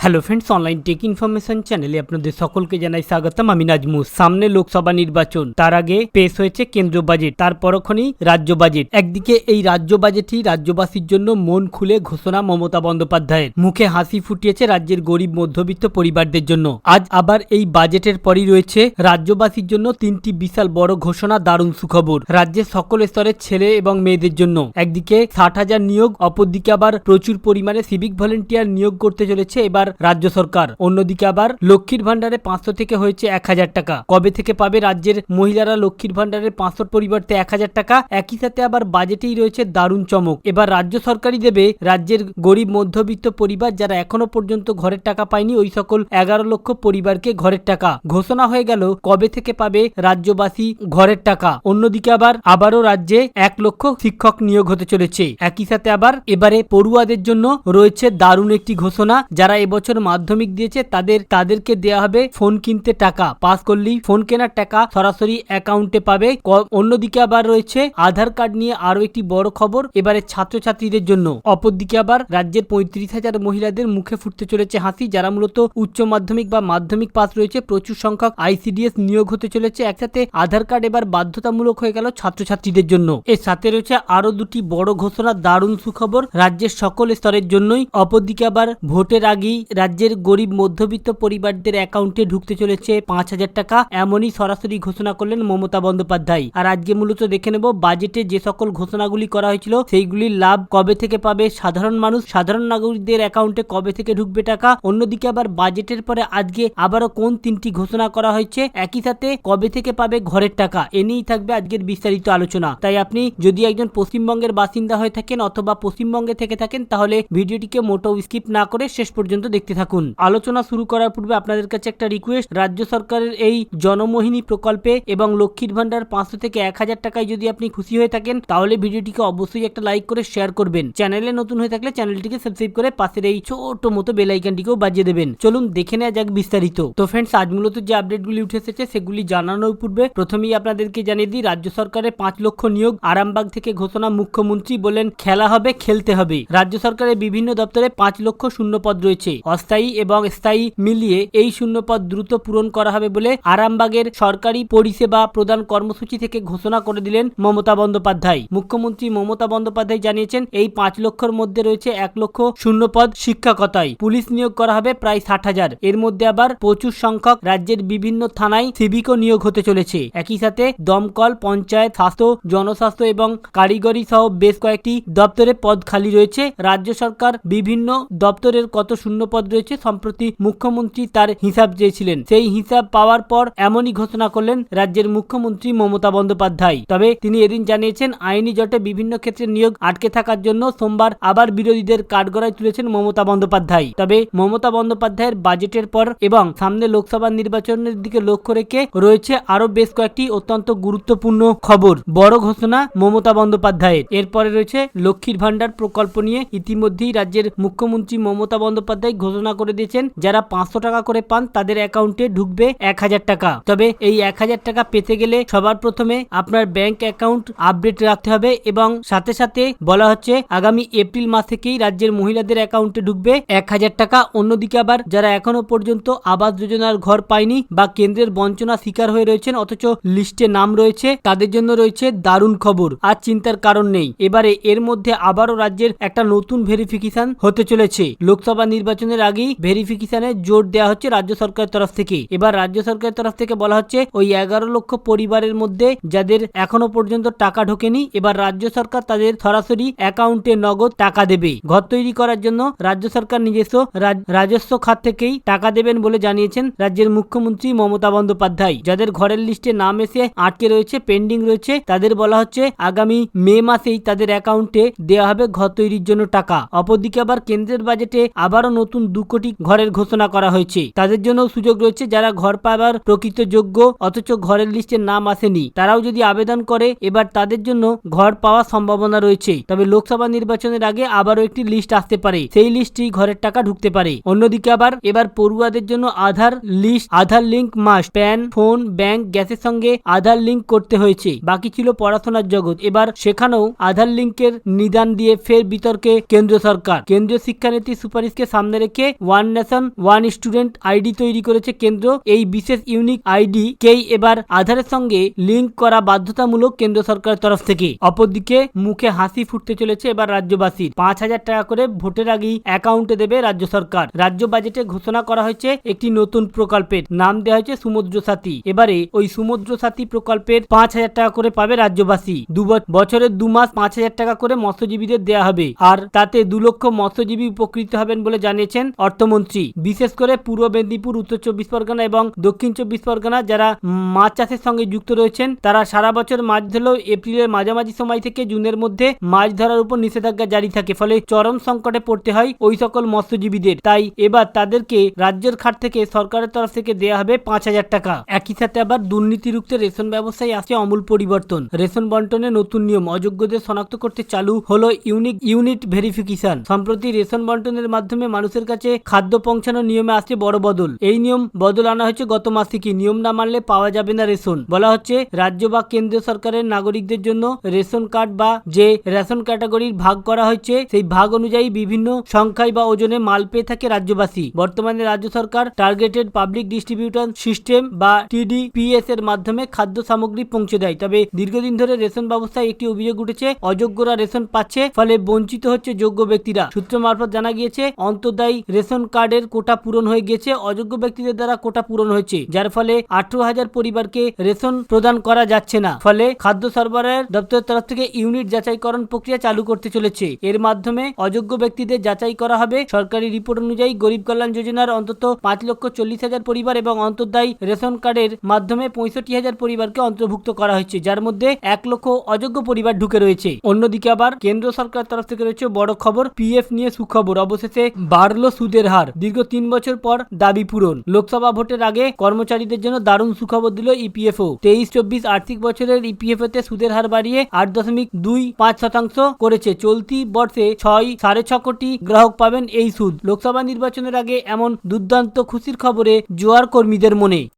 Hello friends online tech information চ্যানেলে আপনাদের সকলকে জানাই স্বাগতম। আমি নাজমুস। সামনে লোকসভা নির্বাচন। তার আগে পেশ হয়েছে কেন্দ্র বাজেট তার পরক্ষণই রাজ্য বাজেট একদিকে এই রাজ্য বাজেটই রাজ্যবাসীর জন্য মন খুলে ঘোষণা মমতা বন্দ্যোপাধ্যায়ের। মুখে হাসি ফুটিয়েছে রাজ্যের গরিব, মধ্যবিত্ত পরিবারদের জন্য। আজ আবার এই বাজেটের পরই রয়েছে রাজ্যবাসীর জন্য তিনটি বিশাল বড় ঘোষণা, দারুণ সুখবর। রাজ্যের সকল স্তরের ছেলে এবং মেয়েদের জন্য। একদিকে ষাট হাজার নিয়োগ, অপরদিকে আবার প্রচুর পরিমাণে সিভিক ভলেন্টিয়ার নিয়োগ করতে চলেছে। এবার রাজ্য সরকার। অন্যদিকে আবার লক্ষ্মীর ভান্ডারে পাঁচশো থেকে হয়েছে এক হাজার টাকা। কবে থেকে পাবে রাজ্যের মহিলারা লক্ষ্মীর ভান্ডারের পাঁচশোর পরিবর্তে এক হাজার টাকা? একই সাথে আবার বাজেটেই রয়েছে দারুণ চমক। এবার রাজ্য সরকারই দেবে রাজ্যের গরিব, মধ্যবিত্ত পরিবার যারা এখনও পর্যন্ত ঘরের টাকা পায়নি, ওই সকল এগারো লক্ষ পরিবারকে ঘরের টাকা। ঘোষণা হয়ে গেল কবে থেকে পাবে রাজ্যবাসী ঘরের টাকা। অন্যদিকে আবার আবারও রাজ্যে এক লক্ষ শিক্ষক নিয়োগ হতে চলেছে। একই সাথে আবার এবারে পড়ুয়াদের জন্য রয়েছে দারুণ একটি ঘোষণা। যারা এবছর মাধ্যমিক দিয়েছে, তাদের, তাদেরকে দেয়া হবে ফোন কিনতে টাকা। পাস করলেই ফোন কেনার টাকা সরাসরি অ্যাকাউন্টে পাবে। অন্যদিকে আবার রয়েছে আধার কার্ড নিয়ে আরও একটি বড় খবর, এবারে ছাত্রছাত্রীদের জন্য। অপরদিকে আবার রাজ্যের পঁয়ত্রিশ হাজার মহিলাদের মুখে ফুটতে চলেছে হাসি, যারা মূলত উচ্চ মাধ্যমিক বা মাধ্যমিক পাস রয়েছে। প্রচুর সংখ্যক আইসিডিএস নিয়োগ হতে চলেছে। একসাথে আধার কার্ড এবার বাধ্যতামূলক হয়ে গেল ছাত্রছাত্রীদের জন্য। এর সাথে রয়েছে আরও দুটি বড় ঘোষণা, দারুণ সুখবর। রাজ্যের সকল স্তরের জন্যই। অপরদিকে আবার ভোটের আগেই রাজ্যের গরিব মধ্যবিত্ত পরিবারদের অ্যাকাউন্টে ঢুকতে চলেছে পাঁচ হাজার টাকা। এমনই সরাসরি ঘোষণা করলেন মমতা বন্দ্যোপাধ্যায়। আর আজকে মূলত দেখে নেব বাজেটে যে সকল ঘোষণাগুলি করা হয়েছিল, সেইগুলির লাভ কবে থেকে পাবে? সাধারণ মানুষ, সাধারণ নাগরিকদের অ্যাকাউন্টে কবে থেকে ঢুকবে টাকা? অন্যদিকে আবার বাজেটের পরে আজকে আবারও কোন তিনটি ঘোষণা করা হয়েছে? একই সাথে কবে থেকে পাবে ঘরের টাকা? এ নিয়েই থাকবে আজকের বিস্তারিত আলোচনা। তাই আপনি যদি একজন পশ্চিমবঙ্গের বাসিন্দা হয়ে থাকেন অথবা পশ্চিমবঙ্গে থেকে থাকেন, তাহলে ভিডিওটিকে মোটো স্কিপ না করে শেষ পর্যন্ত দেখতে থাকুন। আলোচনা শুরু করার পূর্বে আপনাদের কাছে একটা রিকোয়েস্ট রাজ্য সরকারের এই জনমোহিনী প্রকল্পে এবং লক্ষ্মীর ভান্ডার পাঁচশো থেকে এক হাজার টাকায় যদি আপনি খুশি হয়ে থাকেন, তাহলে ভিডিওটিকে অবশ্যই একটা লাইক করে শেয়ার করবেন। চ্যানেলে নতুন হয়ে থাকলে চ্যানেলটিকে সাবস্ক্রাইব করে পাশের এই ছোট মতো বেল আইকনটিকেও বাজিয়ে দেবেন। চলুন দেখে নেওয়া যাক বিস্তারিত। তো ফ্রেন্ডস আজ মূলত যে আপডেটগুলি উঠে এসেছে, সেগুলি জানানোর পূর্বে প্রথমেই আপনাদেরকে জানিয়ে দিই, রাজ্য সরকারের পাঁচ লক্ষ নিয়োগ আরামবাগ থেকে ঘোষণা মুখ্যমন্ত্রী বলেন, খেলা হবে, খেলতে হবে। রাজ্য সরকারের বিভিন্ন দপ্তরে পাঁচ লক্ষ শূন্য পদ রয়েছে। অস্থায়ী এবং স্থায়ী মিলিয়ে এই শূন্যপদ দ্রুত পূরণ করা হবে বলে আরামবাগের সরকারি পরিষেবা প্রদান কর্মসূচি থেকে ঘোষণা করে দিলেন মমতা বন্দ্যোপাধ্যায়। মুখ্যমন্ত্রী মমতা বন্দ্যোপাধ্যায় জানিয়েছেন, এই পাঁচ লক্ষর মধ্যে রয়েছে এক লক্ষ শূন্য পদ শিক্ষকতায়। পুলিশ নিয়োগ করা হবে প্রায় ষাট হাজার। এর মধ্যে আবার প্রচুর সংখ্যক রাজ্যের বিভিন্ন থানায় সিভিকও নিয়োগ হতে চলেছে। একই সাথে দমকল, পঞ্চায়েত, স্বাস্থ্য, জনস্বাস্থ্য এবং কারিগরি সহ বেশ কয়েকটি দপ্তরে পদ খালি রয়েছে। রাজ্য সরকার বিভিন্ন দপ্তরের কত শূন্য পদ রয়েছে সম্প্রতি মুখ্যমন্ত্রী তার হিসাব চেয়েছিলেন। সেই হিসাব পাওয়ার পর এমনই ঘোষণা করলেন রাজ্যের মুখ্যমন্ত্রী মমতা বন্দ্যোপাধ্যায়। তবে তিনি এদিন জানিয়েছেন, আইনি জটে বিভিন্ন ক্ষেত্রে নিয়োগ আটকে থাকার জন্য সোমবার আবার বিরোধীদের কাঠগড়ায় তুলেছেন মমতা বন্দ্যোপাধ্যায়। তবে মমতা বন্দ্যোপাধ্যায়ের বাজেটের পর এবং সামনে লোকসভা নির্বাচনের দিকে লক্ষ্য রেখে রয়েছে আরও বেশ কয়েকটি অত্যন্ত গুরুত্বপূর্ণ খবর। বড় ঘোষণা মমতা বন্দ্যোপাধ্যায়ের। এরপরে রয়েছে লক্ষ্মীর ভান্ডার প্রকল্প নিয়ে ইতিমধ্যেই রাজ্যের মুখ্যমন্ত্রী মমতা বন্দ্যোপাধ্যায় ঘোষণা করে দিয়েছেন, যারা পাঁচশো টাকা করে পান তাদের অ্যাকাউন্টে ঢুকবে এক হাজার টাকা। তবে এই এক হাজার টাকা পেতে গেলে সবার প্রথমে আপনার ব্যাংক অ্যাকাউন্ট আপডেট রাখতে হবে এবং সাথে সাথে বলা হচ্ছে, আগামী এপ্রিল মাস থেকেই রাজ্যের মহিলাদের অ্যাকাউন্টে ঢুকবে এক হাজার টাকা। অন্যদিকে আবার যারা এখনও পর্যন্ত আবাস যোজনার ঘর পায়নি বা কেন্দ্রের বঞ্চনা শিকার হয়ে রয়েছেন, অথচ লিস্টে নাম রয়েছে, তাদের জন্য রয়েছে দারুণ খবর। আর চিন্তার কারণ নেই। এবারে এর মধ্যে আবারও রাজ্যের একটা নতুন ভেরিফিকেশন হতে চলেছে। লোকসভা নির্বাচনের আগেই ভেরিফিকেশনে জোর দেওয়া হচ্ছে রাজ্য সরকারের তরফ থেকে। এবার রাজ্য সরকারের তরফ থেকে বলা হচ্ছে ওই এগারো লক্ষ পরিবারের মধ্যে যাদের এখনও পর্যন্ত টাকা ঢোকেনি, এবার রাজ্য সরকার তাদের সরাসরি অ্যাকাউন্টে নগদ টাকা দেবে। ঘর তৈরি করার জন্য রাজ্য সরকার নিজস্ব রাজস্ব খাত থেকেই টাকা দেবেন বলে জানিয়েছেন রাজ্যের মুখ্যমন্ত্রী মমতা বন্দ্যোপাধ্যায়। যাদের ঘরের লিস্টে নাম এসে আটকে রয়েছে, পেন্ডিং রয়েছে, তাদের বলা হচ্ছে আগামী মে মাসেই তাদের অ্যাকাউন্টে দেওয়া হবে ঘর তৈরির জন্য টাকা। অপরদিকে আবার কেন্দ্রের বাজেটে আবারও নতুন দু কোটি ঘরের ঘোষণা করা হয়েছে। তাদের জন্য সুযোগ রয়েছে যারা ঘর পাবার প্রকৃত যোগ্য, অথচ ঘরের লিস্টে নাম আসেনি। তারাও যদি আবেদন করে, এবার তাদের জন্য ঘর পাওয়ার সম্ভাবনা রয়েছে। তবে লোকসভা নির্বাচনের আগে আবারও একটি লিস্ট আসতে পারে। সেই লিস্টটি ঘরের টাকা ঢুকতে পারে। অন্যদিকে আবার এবার পড়ুয়াদের জন্য Aadhaar list, Aadhaar link must PAN, phone, bank, গ্যাসের সঙ্গে আধার লিঙ্ক করতে হয়েছে। বাকি ছিল পড়াশোনার জগৎ। এবার সেখানেও আধার লিঙ্কের নিদান দিয়ে ফের বিতর্কে কেন্দ্র সরকার। কেন্দ্রীয় শিক্ষানীতি সুপারিশকে সামনে রেখে রেখে one nation one student ID তৈরি করেছে কেন্দ্র। এই বিশেষ ইউনিক আইডি কেই এবার আধারের সঙ্গে লিঙ্ক করা বাধ্যতামূলক কেন্দ্র সরকারের তরফ থেকে। অপরদিকে মুখে হাসি ফুটতে চলেছে এবার রাজ্যবাসীর পাঁচ হাজার টাকা করে ভোটের আগেই অ্যাকাউন্টে দেবে রাজ্য সরকার। রাজ্য বাজেটে ঘোষণা করা হয়েছে একটি নতুন প্রকল্পের। নাম দেওয়া হয়েছে সমুদ্র সাথী। এবারে ওই সমুদ্র সাথী প্রকল্পের পাঁচ হাজার টাকা করে পাবে রাজ্যবাসী। দু বছরের দু মাস পাঁচ হাজার টাকা করে মৎস্যজীবীদের দেওয়া হবে। আর তাতে দু লক্ষ মৎস্যজীবী উপকৃত হবেন বলে জানিয়েছেন অর্থমন্ত্রী। বিশেষ করে পূর্ব মেদিনীপুর, উত্তর চব্বিশ পরগনা এবং দক্ষিণ চব্বিশ পরগনা যারা মাছ চাষের সঙ্গে যুক্ত রয়েছেন, তারা সারা বছর মাছ ধরলেও এপ্রিলের মাঝামাঝি সময় থেকে জুনের মধ্যে মাছ ধরার উপর নিষেধাজ্ঞা জারি থাকে, ফলে চরম সংকটে পড়তে হয় ওই সকল মৎস্যজীবীদের। তাই এবার তাদেরকে রাজ্যের খাট থেকে সরকারের তরফ থেকে দেওয়া হবে পাঁচ হাজার টাকা। একই সাথে আবার দুর্নীতি রুখতে রেশন ব্যবস্থায় আসছে অমূল পরিবর্তন। রেশন বন্টনে নতুন নিয়ম অযোগ্যদের শনাক্ত করতে চালু হলো ইউনিক ইউনিট ভেরিফিকেশন। সম্প্রতি রেশন বন্টনের মাধ্যমে মানুষের কাছে খাদ্য পৌঁছানোর নিয়মে আসছে বড় বদল। এই নিয়ম বদল আনা হয়েছে গত মাস থেকে নিয়ম না মানলে পাওয়া যাবে না রেশন। বলা হচ্ছে, রাজ্য বা কেন্দ্রীয় সরকারের নাগরিকদের জন্য রেশন কার্ড বা যে রেশন ক্যাটাগরির ভাগ করা হয়েছে, সেই ভাগ অনুযায়ী বিভিন্ন সংখ্যায় বা ওজনে মাল পেয়ে থাকে রাজ্যবাসী। বর্তমানে রাজ্য সরকার টার্গেটেড পাবলিক ডিস্ট্রিবিউশন সিস্টেম বা টিডিপিএস এর মাধ্যমে খাদ্য সামগ্রী পৌঁছে দেয়। তবে দীর্ঘদিন ধরে রেশন ব্যবস্থায় একটি অভিযোগ উঠেছে, অযোগ্যরা রেশন পাচ্ছে, ফলে বঞ্চিত হচ্ছে যোগ্য ব্যক্তিরা। সূত্র মারফত জানা গিয়েছে, অন্তর্দায়ী রেশন কার্ডের কোটা পূরণ হয়ে গিয়েছে, অযোগ্য ব্যক্তিদের দ্বারা কোটা পূরণ হয়েছে, যার ফলে আঠারো হাজার পরিবারকে রেশন প্রদান করা যাচ্ছে না। ফলে খাদ্য সরবরাহের দপ্তরের তরফ থেকে ইউনিট যাচাইকরণ প্রক্রিয়া চালু করতে চলেছে। এর মাধ্যমে অযোগ্য ব্যক্তিদের যাচাই করা হবে। সরকারি রিপোর্ট অনুযায়ী গরিব কল্যাণ যোজনার অন্তত পাঁচ লক্ষ চল্লিশ হাজার পরিবার এবং অন্তর্দায়ী রেশন কার্ডের মাধ্যমে পঁয়ষট্টি হাজার পরিবারকে অন্তর্ভুক্ত করা হয়েছে, যার মধ্যে এক লক্ষ অযোগ্য পরিবার ঢুকে রয়েছে। অন্যদিকে আবার কেন্দ্র সরকার তরফ থেকে রয়েছে বড় খবর, পিএফ নিয়ে সুখবর। অবশেষে বাড়লো সুদের হার। দীর্ঘ তিন বছর পর দাবি পূরণ। লোকসভা ভোটের আগে কর্মচারীদের জন্য দারুণ সুখবর দিল ইপিএফও তেইশ চব্বিশ আর্থিক বছরের ইপিএফও তে সুদের হার বাড়িয়ে আট দশমিক দুই পাঁচ শতাংশ করেছে। চলতি বর্ষে ছয়, সাড়ে ছ কোটি গ্রাহক পাবেন এই সুদ। লোকসভা নির্বাচনের আগে এমন দুর্দান্ত খুশির খবরে জোয়ার কর্মীদের মনে।